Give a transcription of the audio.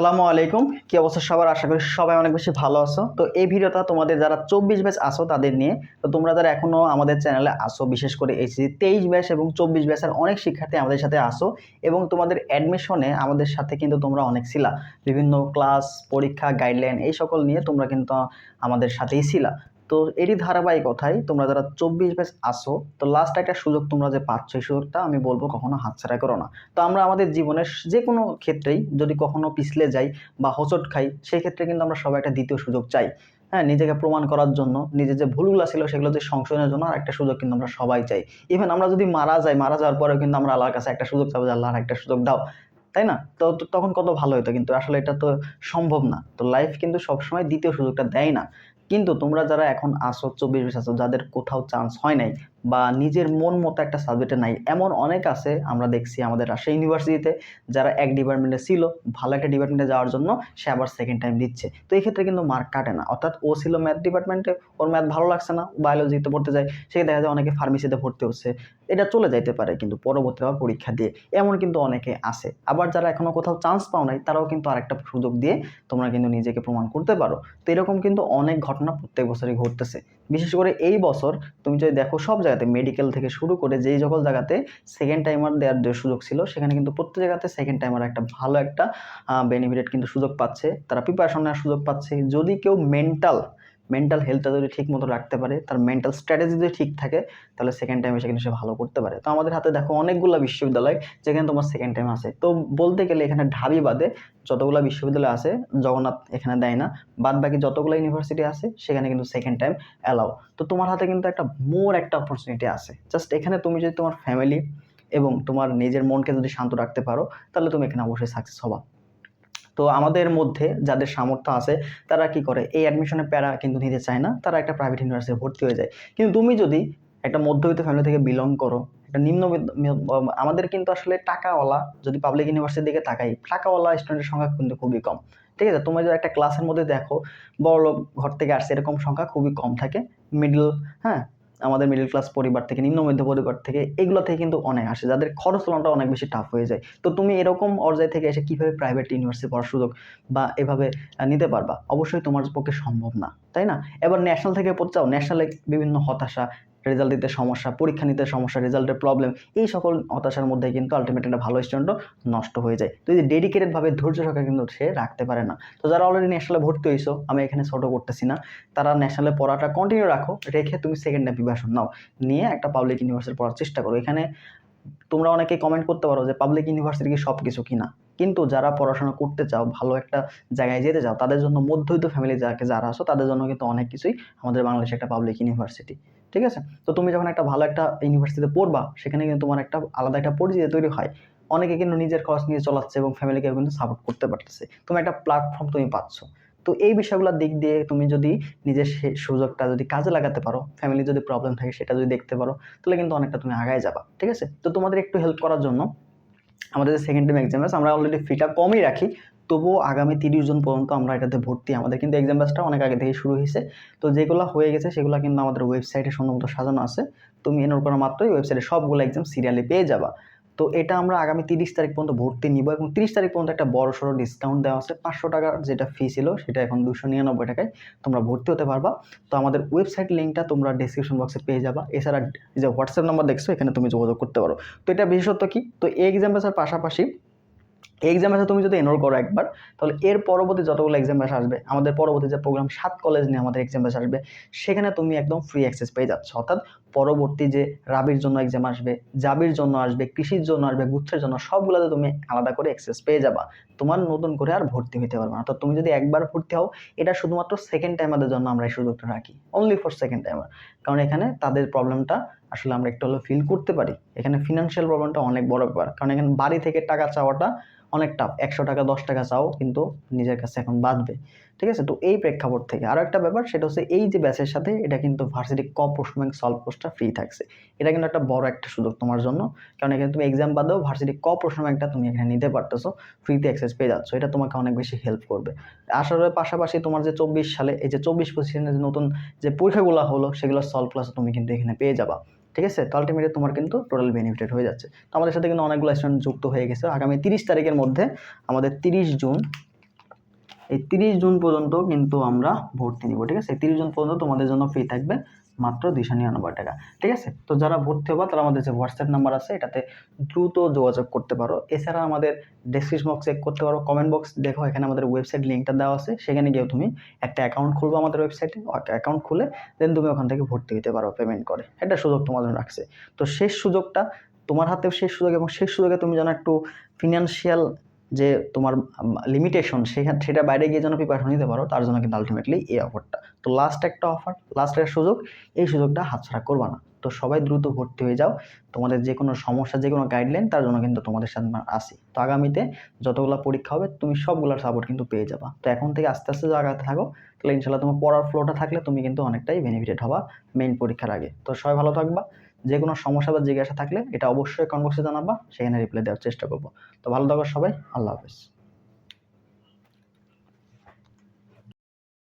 সালামু আলাইকুম। কি অবস্থা সবার? আশা করি সবাই অনেক বেশি ভালো আছো। তো এই ভিডিওটা তোমাদের যারা চব্বিশ ব্যাচ আসো তাদের নিয়ে, তো তোমরা যারা এখনও আমাদের চ্যানেলে আসো বিশেষ করে এইচএসি তেইশ ব্যাচ এবং চব্বিশ ব্যাচের অনেক শিক্ষার্থী আমাদের সাথে আসো এবং তোমাদের অ্যাডমিশনে আমাদের সাথে কিন্তু তোমরা অনেক ছিলা। বিভিন্ন ক্লাস পরীক্ষা গাইডলাইন এই সকল নিয়ে তোমরা কিন্তু আমাদের সাথেই ছিলা। তো এরই ধারাবাহিকতায় তোমরা যারা চব্বিশ ব্যাচ আসো, তো লাস্ট একটা সুযোগ তোমরা যে পাচ্ছ এই সুযোগটা আমি বলব কখনো হাতছাড়া করো না। তো আমরা আমাদের জীবনের যে কোনো ক্ষেত্রেই যদি কখনো পিছলে যাই বা হোঁচট খাই, সেই ক্ষেত্রে কিন্তু আমরা সবাই একটা দ্বিতীয় সুযোগ চাই। হ্যাঁ নিজেকে প্রমাণ করার জন্য, নিজের যে ভুলগুলো ছিল সেগুলো যে সংশোধনের জন্য আর একটা সুযোগ কিন্তু আমরা সবাই চাই। ইভেন আমরা যদি মারা যাই, মারা যাওয়ার পরেও কিন্তু আমরা আল্লাহর কাছে একটা সুযোগ চাবো যে আল্লাহ আর একটা সুযোগ দাও। তাই না? তো তখন কত ভালো হতো কিন্তু আসলে এটা তো সম্ভব না। তো লাইফ কিন্তু সবসময় দ্বিতীয় সুযোগটা দেয় না। কিন্তু তোমরা যারা এখন আসো চব্বিশ বিশ আসো যাদের কোথাও চান্স হয় নাই বা নিজের মন মতো একটা সাবজেক্টে নাই। এমন অনেক আছে, আমরা দেখছি আমাদের রাজশাহী ইউনিভার্সিটিতে যারা এক ডিপার্টমেন্টে ছিল, ভালো একটা ডিপার্টমেন্টে যাওয়ার জন্য সে আবার সেকেন্ড টাইম দিচ্ছে। তো এই ক্ষেত্রে কিন্তু মার্ক কাটে না। অর্থাৎ ও ছিল ম্যাথ ডিপার্টমেন্টে ওর ম্যাথ ভালো লাগছে না বায়োলজিতে পড়তে যায়, সে দেখা যায় অনেকে ফার্মেসিতে ভর্তি হচ্ছে। এটা চলে যাইতে পারে কিন্তু পরবর্তী আবার পরীক্ষা দিয়ে। এমন কিন্তু অনেকে আছে। আবার যারা এখনও কোথাও চান্স পাও নাই, তারাও কিন্তু আরেকটা সুযোগ দিয়ে তোমরা কিন্তু নিজেকে প্রমাণ করতে পারো। তো এরকম কিন্তু অনেক ঘটনা প্রত্যেক বছরই ঘটতেছে। বিশেষ করে এই বছর, তুমি যদি দেখো সব জায়গাতে মেডিকেল থেকে শুরু করে যেই সকল জায়গাতে সেকেন্ড টাইমার দেওয়ার যে সুযোগ ছিল, সেখানে কিন্তু প্রত্যেক জায়গাতে সেকেন্ড টাইমার একটা ভালো একটা বেনিফিটেড কিন্তু সুযোগ পাচ্ছে। তারা প্রিপারেশন নেওয়ার সুযোগ পাচ্ছে। যদি কেউ মেন্টাল মেন্টাল হেলথটা যদি ঠিক মতো রাখতে পারে, তার মেন্টাল স্ট্র্যাটেজি যদি ঠিক থাকে, তাহলে সেকেন্ড টাইমে সেখানে সে ভালো করতে পারে। তো আমাদের হাতে দেখো অনেকগুলো বিশ্ববিদ্যালয়, যেখানে তোমার সেকেন্ড টাইম আছে তো বলতে গেলে এখানে ঢাবি বাদে যতগুলো বিশ্ববিদ্যালয় আছে জগন্নাথ এখানে দেয় না বাদ বাকি যতগুলো ইউনিভার্সিটি আছে সেখানে কিন্তু সেকেন্ড টাইম অ্যালাউ তো তোমার হাতে কিন্তু একটা মোর একটা অপরচুনিটি আছে জাস্ট এখানে তুমি যদি তোমার ফ্যামিলি এবং তোমার নিজের মনকে যদি শান্ত রাখতে পারো, তাহলে তুমি এখানে অবশ্যই সাকসেস হবা। তো আমাদের মধ্যে যাদের সামর্থ্য আছে, তারা কি করে? এই অ্যাডমিশনের প্যারা কিন্তু নিতে চায় না, তারা একটা প্রাইভেট ইউনিভার্সিটি ভর্তি হয়ে যায়। কিন্তু তুমি যদি একটা মধ্যবিত্ত ফ্যামিলি থেকে বিলং করো, একটা নিম্ন আমাদের কিন্তু আসলে টাকাওয়ালা যদি পাবলিক ইউনিভার্সিটির দিকে তাকাই, টাকাওয়ালা স্টুডেন্টের সংখ্যা কিন্তু খুবই কম। ঠিক আছে? তুমি যদি একটা ক্লাসের মধ্যে দেখো বড় লোক ঘর থেকে আসছে, এরকম সংখ্যা খুবই কম থাকে মিডল হ্যাঁ? আমাদের মিডল ক্লাস পরিবার থেকে, নিম্ন মধ্য পরিবার থেকে, এগুলো থেকে কিন্তু অনেক আসে, যাদের খরচ চালানোটা অনেক বেশি টাফ হয়ে যায়। তো তুমি এরকম অর্জায় থেকে এসে কীভাবে প্রাইভেট ইউনিভার্সিটি পড়ার সুযোগ বা এভাবে নিতে পারবা? অবশ্যই তোমার পক্ষে সম্ভব না, তাই না? এবার ন্যাশনাল থেকে পড়তে চাও ন্যাশনালে বিভিন্ন হতাশা রেজাল্ট দিতে সমস্যা, পরীক্ষা নিতে সমস্যা রেজাল্টের প্রবলেম এই সকল হতাশার মধ্যে কিন্তু আলটিমেট একটা ভালো স্টুডেন্টও নষ্ট হয়ে যায়। তো এই ডেডিকেটেডভাবে ধৈর্য সহকারে কিন্তু সে রাখতে পারে না। তো যারা অলরেডি ন্যাশনালে ভর্তি হয়েছো আমি এখানে ছোটো করতেছি না, তারা ন্যাশনালে পড়াটা কন্টিনিউ রাখো, রেখে তুমি সেকেন্ড টাইম নাও। নিয়ে একটা পাবলিক ইউনিভার্সিটি পড়ার চেষ্টা করো। এখানে তোমরা অনেকে কমেন্ট করতে পারো যে পাবলিক ইউনিভার্সিটি কি সব কিছু কিনা? কিন্তু যারা পড়াশোনা করতে চাও, ভালো একটা জায়গায় যেতে চাও, তাদের জন্য মধ্যবিত্ত ফ্যামিলি যাকে যারা আসো তাদের জন্য কিন্তু অনেক কিছুই আমাদের বাংলাদেশে একটা পাবলিক ইউনিভার্সিটি ঠিক আছে? তো তুমি যখন একটা ভালো একটা ইউনিভার্সিটিতে পড়বা, সেখানে কিন্তু তোমার একটা আলাদা একটা পরিচিতি তৈরি হয়। অনেকে কিন্তু নিজের খরচ নিয়ে চলাচ্ছে এবং ফ্যামিলিকে কিন্তু সাপোর্ট করতে পারতেছে। তুমি একটা প্ল্যাটফর্ম তুমি পাচ্ছ। তো এই বিষয়গুলোর দিক দিয়ে তুমি যদি নিজের সুযোগটা যদি কাজে লাগাতে পারো ফ্যামিলি যদি প্রবলেম থাকে সেটা যদি দেখতে পারো, তাহলে কিন্তু অনেকটা তুমি আগায় যাবা। ঠিক আছে? তো তোমাদের একটু হেল্প করার জন্য আমাদের যে সেকেন্ড টাইম এক্সাম আছে, আমরা অলরেডি ফিটা কমই রাখি। তবুও আগামী তিরিশ জন পর্যন্ত আমরা এটাতে ভর্তি আমাদের কিন্তু এক্সাম ব্যাচটা অনেক আগে থেকে শুরু হয়েছে। তো যেগুলো হয়ে গেছে সেগুলো কিন্তু আমাদের ওয়েবসাইটে সম্ভবত সাজানো আছে। তুমি এনরোল করা মাত্রই ওয়েবসাইটে সবগুলো এক্সাম সিরিয়ালি পেয়ে যাবা। তো এটা আমরা আগামী তিরিশ তারিখ পর্যন্ত ভর্তি নিব এবং তিরিশ তারিখ পর্যন্ত একটা বড় সড়ো ডিসকাউন্ট দেওয়া আছে। পাঁচশো টাকার যেটা ফি ছিল সেটা এখন দুশো নিরানব্বই টাকায় তোমরা ভর্তি হতে পারবা। তো আমাদের ওয়েবসাইট লিঙ্কটা তোমরা ডিসক্রিপশন বক্সে পেয়ে যাবা। এছাড়া যে হোয়াটসঅ্যাপ নাম্বার দেখছ, এখানে তুমি যোগাযোগ করতে পারো। তো এটা বিশেষত্ব কি? তো এই এক্সাম পাশাপাশি এই এক্সাম আসে তুমি যদি এনরোল করো একবার, তাহলে এর পরবর্তী যতগুলো এক্সাম ব্যাস আসবে, আমাদের পরবর্তী যে প্রোগ্রাম সাত কলেজ নিয়ে আমাদের এক্সাম ব্যাস আসবে, সেখানে তুমি একদম ফ্রি অ্যাক্সেস পেয়ে যাচ্ছ। অর্থাৎ পরবর্তী যে রাবির জন্য এক্সাম আসবে, জাবির জন্য আসবে, কৃষির জন্য আসবে, গুচ্ছের জন্য, সবগুলোতে তুমি আলাদা করে অ্যাক্সেস পেয়ে যাবা। তোমার নতুন করে আর ভর্তি হতে পারবে না। অর্থাৎ তুমি যদি একবার ভর্তি হও, এটা শুধুমাত্র সেকেন্ড টাইমারদের জন্য আমরা এই সুযোগটা রাখি। অনলি ফর সেকেন্ড টাইমার কারণ এখানে তাদের প্রবলেমটা আসলে আমরা একটু হলেও ফিল করতে পারি। এখানে ফিনান্সিয়াল প্রবলেমটা অনেক বড় ব্যাপার। কারণ এখানে বাড়ি থেকে টাকা চাওয়াটা অনেক টাফ একশো টাকা, দশ টাকা চাও, কিন্তু নিজের কাছে এখন বাঁধবে ঠিক আছে? তো এই প্রেক্ষাপট থেকে আরও একটা ব্যাপার, সেটা হচ্ছে এই যে ব্যাচের সাথে এটা কিন্তু ভার্সিটি ক প্রশ্ন ব্যাংক সলভ কোর্সটা ফ্রি থাকছে। এটা কিন্তু একটা বড় একটা সুযোগ তোমার জন্য। কারণ এখানে তুমি এক্সাম বাদেও ভার্সিটি ক প্রশ্ন ব্যাংকটা তুমি এখানে নিতে পারতেছো ফ্রিতে অ্যাক্সেস পেয়ে যাচ্ছ। এটা তোমাকে অনেক বেশি হেল্প করবে। আসলে পাশাপাশি তোমার যে চব্বিশ সালে, এই যে চব্বিশ পঁচিশে যে নতুন যে পরীক্ষাগুলো হলো, সেগুলো সলভ ক্লাস তুমি কিন্তু এখানে পেয়ে যাবা। ঠিক আছে? তো আলটিমেটলি তোমার কিন্তু টোটাল বেনিফিটেড হয়ে যাচ্ছে। তো আমাদের সাথে কিন্তু অনেকগুলো স্টুডেন্ট যুক্ত হয়ে গেছে। আগামী তিরিশ তারিখের মধ্যে আমাদের তিরিশ জুন এই তিরিশ জুন পর্যন্ত কিন্তু আমরা ভর্তি নিব, ঠিক আছে? তিরিশ জুন পর্যন্ত তোমাদের জন্য ফ্রি থাকবে মাত্র দুশো নিরানব্বই টাকা, ঠিক আছে? তো যারা ভর্তি হবা, তারা আমাদের যে হোয়াটসঅ্যাপ নাম্বার আছে, এটাতে দ্রুত যোগাযোগ করতে পারো। এছাড়া আমাদের ডেসক্রিপশন বক্স চেক করতে পারো কমেন্ট বক্স দেখো, এখানে আমাদের ওয়েবসাইট লিঙ্কটা দেওয়া আছে, সেখানে গিয়েও তুমি একটা অ্যাকাউন্ট খুলবো আমাদের ওয়েবসাইটে অ্যাকাউন্ট খুলে দেন তুমি ওখান থেকে ভর্তি হতে পারো পেমেন্ট করে। একটা সুযোগ তোমার জন্য রাখছে। তো শেষ সুযোগটা তোমার হাতেও শেষ সুযোগ এবং শেষ সুযোগে তুমি যেন একটু ফিনান্সিয়াল যে তোমার লিমিটেশন সেখানে, সেটা বাইরে গিয়ে যেন প্রিপারেশন নিতে পারো, তার জন্য কিন্তু আলটিমেটলি এই অফারটা তো লাস্ট একটা অফার লাস্ট একটা সুযোগ, এই সুযোগটা হাতছাড়া করবা না। তো সবাই দ্রুত ভর্তি হয়ে যাও। তোমাদের যে কোনো সমস্যা, যে কোনো গাইডলাইন তার জন্য কিন্তু তোমাদের সাথে আসি। তো আগামীতে যতগুলো পরীক্ষা হবে, তুমি সবগুলোর সাপোর্ট কিন্তু পেয়ে যাবা। তো এখন থেকে আস্তে আস্তে জায়গাতে থাকো। তাহলে ইনশাল্লাহ তোমার পড়ার ফ্লোটা থাকলে তুমি কিন্তু অনেকটাই বেনিফিটেড হবা মেইন পরীক্ষার আগে। তো সবাই ভালো থাকবা। যে কোনো সমস্যা বা জিজ্ঞাসা থাকলে এটা অবশ্যই কনবক্সে জানাবা, সেখানে রিপ্লাই দেওয়ার চেষ্টা করব। তো ভালো থাকো সবাই, আল্লাহ হাফেজ।